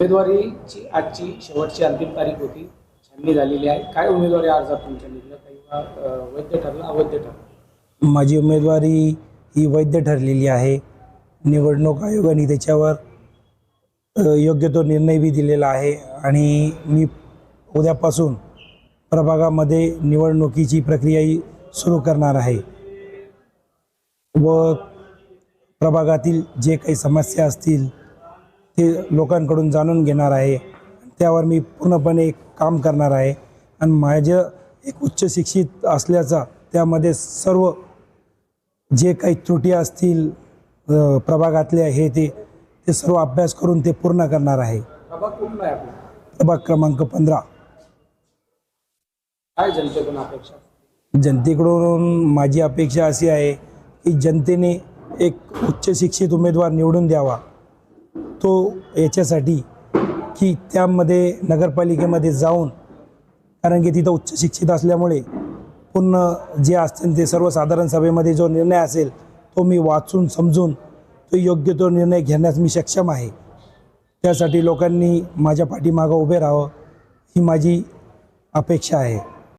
उमेदवारीची आजची शेवटची अंतिम तारीख होती. छाननी झालेली आहे. काय उमेदवारी अर्जात तुमच्या निघलं किंवा वैध ठरलं? अवैध ठरलं? माझी उमेदवारी ही वैध ठरलेली आहे. निवडणूक आयोगाने त्याच्यावर योग्य तो निर्णय बी दिलेला आहे. आणि मी उद्यापासून प्रभागामध्ये निवडणुकीची प्रक्रियाही सुरू करणार आहे. व प्रभागातील जे काही समस्या असतील ते लोकांकडून जाणून घेणार आहे. त्यावर मी पूर्णपणे काम करणार आहे. आणि माझं एक उच्च शिक्षित असल्याचा त्यामध्ये सर्व जे काही त्रुटी असतील अ, प्रभागातले हे ते ते सर्व अभ्यास करून ते पूर्ण करणार आहे. प्रभाग क्रमांक पंधरा. काय जनतेकडून अपेक्षा? जनतेकडून माझी अपेक्षा अशी आहे की जनतेने एक उच्च शिक्षित उमेदवार निवडून द्यावा. तो याच्यासाठी की त्यामध्ये नगरपालिकेमध्ये जाऊन कारण की तिथं उच्च शिक्षित असल्यामुळे पूर्ण जे असतील ते सर्वसाधारण सभेमध्ये जो निर्णय असेल तो मी वाचून समजून तो योग्य तो निर्णय घेण्यास मी सक्षम आहे. त्यासाठी लोकांनी माझ्या पाठीमागं उभे राहावं ही माझी अपेक्षा आहे.